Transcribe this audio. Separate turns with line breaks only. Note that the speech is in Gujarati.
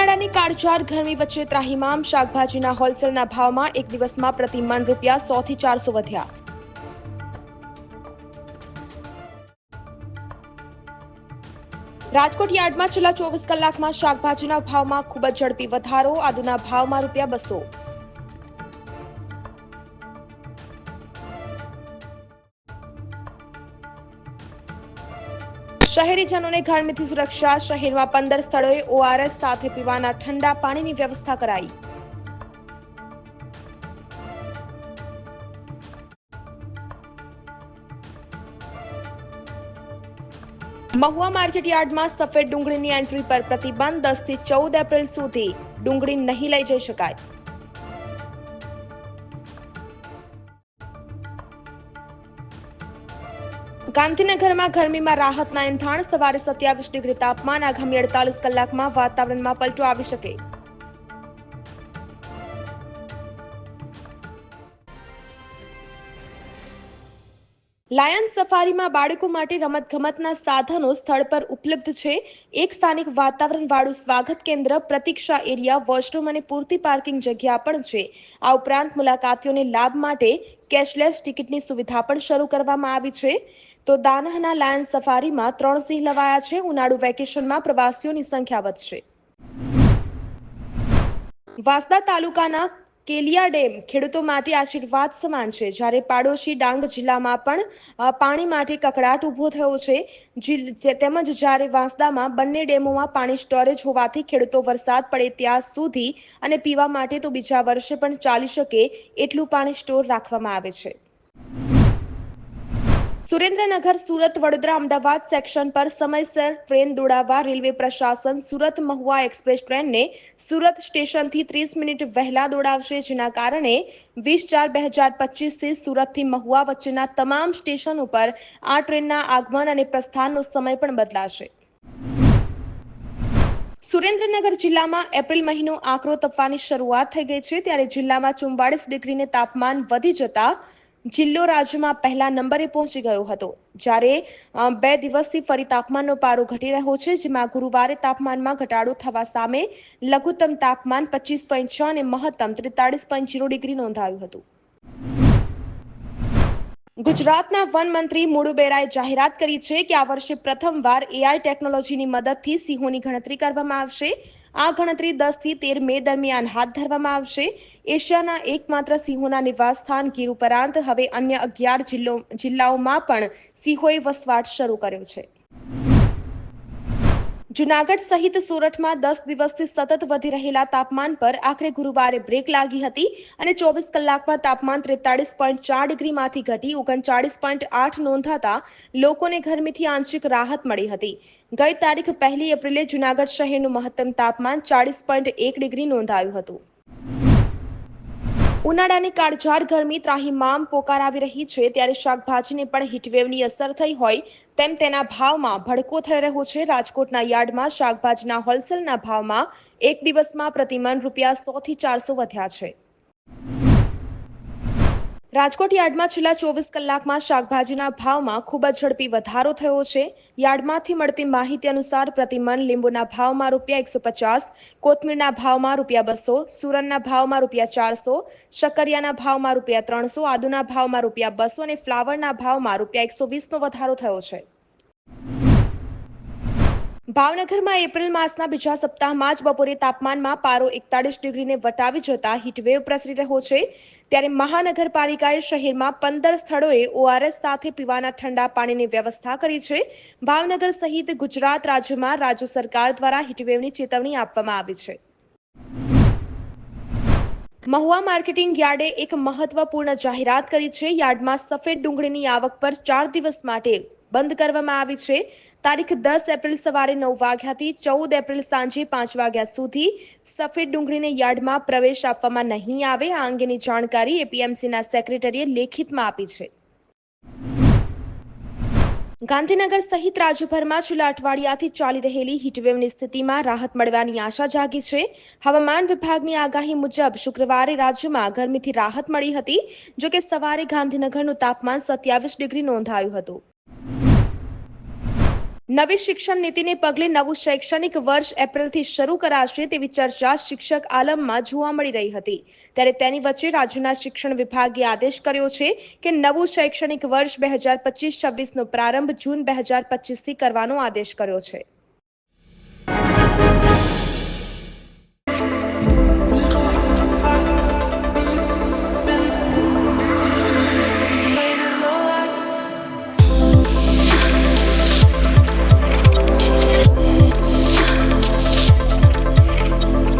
ઉનાળાની કાળઝાળ, ગરમી વચ્ચે ત્રાહિમામ, શાકભાજીના હોલસેલના ભાવમાં એક દિવસમાં પ્રતિ મણ રૂપિયા સો થી ચારસો વધ્યા. રાજકોટ યાર્ડમાં છેલ્લા ચોવીસ કલાકમાં શાકભાજીના ભાવમાં ખૂબ જ ઝડપી વધારો, આદુના ભાવમાં રૂપિયા બસો. શહેરીજનોને ગરમીથી સુરક્ષા, શહેરમાં પંદર સ્થળોએ ઓઆરએસ સાથે પીવાના ઠંડા પાણીની વ્યવસ્થા કરાઈ. મહુવા માર્કેટ યાર્ડમાં સફેદ ડુંગળીની એન્ટ્રી પર પ્રતિબંધ દસથી ચૌદ એપ્રિલ સુધી. ડુંગળી નહીં લઈ જઈ શકાય. ગાંધીનગરમાં ગરમીમાં રાહતના એંધાણ, સવારે સત્યાવીસ ડિગ્રી તાપમાન, આગામી અડતાલીસ કલાકમાં વાતાવરણમાં પલટો આવી શકે. લાયન સફારીમાં બાળકો માટે રમતગમતના સાધનો સ્થળ પર ઉપલબ્ધ છે. એક સ્થાનિક વાતાવરણવાળું સ્વાગત કેન્દ્ર, પ્રતીક્ષા એરિયા, વોશરૂમ અને પૂરતી પાર્કિંગ જગ્યા પણ છે. આ ઉપરાંત મુલાકાતીઓને લાભ માટે કેશલેસ ટિકિટની સુવિધા પણ શરૂ કરવામાં આવી છે. તો દાનહના લાયન સફારીમાં ત્રણ સિંહ લવાયા છે. ઉનાળુ વેકેશનમાં પ્રવાસીઓની સંખ્યા વધશે. વાંસદા તાલુકાના કેલિયા ડેમ ખેડૂતો માટે આશીર્વાદ સમાન છે. જ્યારે પાડોશી ડાંગ જિલ્લામાં પણ પાણી માટે કકડાટ ઊભો થયો છે. તેમજ જ્યારે વાંસદામાં બંને ડેમોમાં પાણી સ્ટોરેજ હોવાથી ખેડૂતો વરસાદ પડે ત્યાં સુધી અને પીવા માટે તો બીજા વર્ષે પણ ચાલી શકે એટલું પાણી સ્ટોર રાખવામાં આવે છે. સુરેન્દ્રનગર, સુરત, વડોદરા, અમદાવાદ સેક્શન પર સમયસર ટ્રેન દોડાવવા રેલવે પ્રશાસન સુરત મહુવા એક્સપ્રેસ ટ્રેનને સુરત સ્ટેશનથી ત્રીસ મિનિટ વહેલા દોડાવશે, જેના કારણે વીસ ચાર બે હજાર પચીસથી સુરતથી મહુવા વચ્ચેના તમામ સ્ટેશન ઉપર આ ટ્રેનના આગમન અને પ્રસ્થાનનો સમય પણ બદલાશે. સુરેન્દ્રનગર જિલ્લામાં એપ્રિલ મહિનો આકરો તપવાની શરૂઆત થઈ ગઈ છે, ત્યારે જિલ્લામાં ચુમ્બાળીસ ડિગ્રીને તાપમાન વધી જતા જિલ્લો રાજ્યમાં પહેલા નંબરે પહોંચી ગયો હતો. જ્યારે બે દિવસથી ફરી તાપમાનનો પારો ઘટી રહ્યો છે, જેમાં ગુરુવારે તાપમાનમાં ઘટાડો થવા સામે લઘુત્તમ તાપમાન પચીસ પોઈન્ટ છ અને મહત્તમ ત્રેતાળીસ પોઈન્ટ જીરો ડિગ્રી નોંધાયું હતું. ગુજરાતના વન મંત્રી જાહેરાત કરી છે કે આ વર્ષે પ્રથમવાર એઆઈ ટેકનોલોજીની મદદથી સિંહોની ગણતરી કરવામાં આવશે. આ ગણતરી દસથી તેર મે દરમિયાન હાથ ધરવામાં આવશે. એશિયાના એકમાત્ર સિંહોના નિવાસ સ્થાન ગીર ઉપરાંત હવે અન્ય અગિયાર જિલ્લો જિલ્લાઓમાં પણ સિંહોએ વસવાટ શરૂ કર્યો છે. જુનાગઢ સહિત સુરતમાં દસ દિવસથી સતત વધી રહેલા તાપમાન પર આખરે ગુરુવારે બ્રેક લાગી હતી અને ચોવીસ કલાકમાં તાપમાન ત્રેતાળીસ પોઈન્ટ ચાર ડિગ્રીમાંથી ઘટી ઓગણચાળીસ પોઈન્ટ આઠ નોંધાતા લોકોને ગરમીથી આંશિક રાહત મળી હતી. ગઈ તારીખ પહેલી એપ્રિલે જુનાગઢ શહેરનું મહત્તમ તાપમાન ચાળીસ પોઈન્ટ એક ડિગ્રી નોંધાયું હતું. ઉનાળાની કાળઝાળ ગરમી ત્રાહિમામ પોકારાવી રહી છે, ત્યારે શાકભાજીને પણ હીટવેવની અસર થઈ હોય તેમ તેના ભાવમાં ભડકો થઈ રહ્યો છે. રાજકોટના યાર્ડમાં શાકભાજીના હોલસેલના ભાવમાં એક દિવસમાં પ્રતિમણ રૂપિયા સો થી ચારસો વધ્યા છે. રાજકોટ યાર્ડમાં છેલ્લા ચોવીસ કલાકમાં શાકભાજીના ભાવમાં ખૂબ જ ઝડપી વધારો થયો છે. યાર્ડમાંથી મળતી માહિતી અનુસાર પ્રતિમન લીંબુના ભાવમાં રૂપિયા એકસો પચાસ, કોથમીરના ભાવમાં રૂપિયા બસો, સુરનના ભાવમાં રૂપિયા ચારસો, શક્કરિયાના ભાવમાં રૂપિયા ત્રણસો, આદુના ભાવમાં રૂપિયા બસો અને ફ્લાવરના ભાવમાં રૂપિયા એકસો વીસનો વધારો થયો છે. ભાવનગરમાં એપ્રિલ માસના બીજા સપ્તાહમાં જ બપોરે તાપમાનમાં પારો એકતાળીસ ડિગ્રીને વટાવી જતા હીટવેવ પ્રસરી રહ્યો છે. ત્યારે મહાનગરપાલિકાએ શહેરમાં પંદર સ્થળોએ ઓઆરએસ સાથે પીવાના ઠંડા પાણીની વ્યવસ્થા કરી છે. ભાવનગર સહિત ગુજરાત રાજ્યમાં રાજ્ય સરકાર દ્વારા હીટવેવની ચેતવણી આપવામાં આવી છે. મહુવા માર્કેટિંગ યાર્ડે એક મહત્વપૂર્ણ જાહેરાત કરી છે. યાર્ડમાં સફેદ ડુંગળીની આવક પર ચાર દિવસ માટે બંધ કરવામાં આવી છે. તારીખ દસ એપ્રિલ સવારે નવ વાગ્યાથી ચૌદ એપ્રિલ સાંજે પાંચ વાગ્યા સુધી સફેદ ડુંગળીને યાર્ડમાં પ્રવેશ આપવામાં નહીં આવે. આ અંગેની જાણકારી એપીએમસીના સેક્રેટરીએ લેખિતમાં આપી છે. ગાંધીનગર સહિત રાજ્યભરમાં છેલ્લા અઠવાડિયાથી ચાલી રહેલી હીટવેવની સ્થિતિમાં રાહત મળવાની આશા જાગી છે. હવામાન વિભાગની આગાહી મુજબ શુક્રવારે રાજ્યમાં ગરમીથી રાહત મળી હતી જો કે સવારે ગાંધીનગરનું તાપમાન સત્યાવીસ ડિગ્રી નોંધાયું હતું. નવી શિક્ષણ નીતિને પગલે નવું શૈક્ષણિક વર્ષ એપ્રિલથી શરૂ કરાશે તેવી ચર્ચા શિક્ષક આલમમાં જોવા મળી રહી હતી. ત્યારે તેની વચ્ચે રાજ્યના શિક્ષણ વિભાગે આદેશ કર્યો છે કે નવું શૈક્ષણિક વર્ષ બે હજાર પચીસ છવ્વીસનો પ્રારંભ જૂન બે હજાર પચીસથી કરવાનો આદેશ કર્યો છે.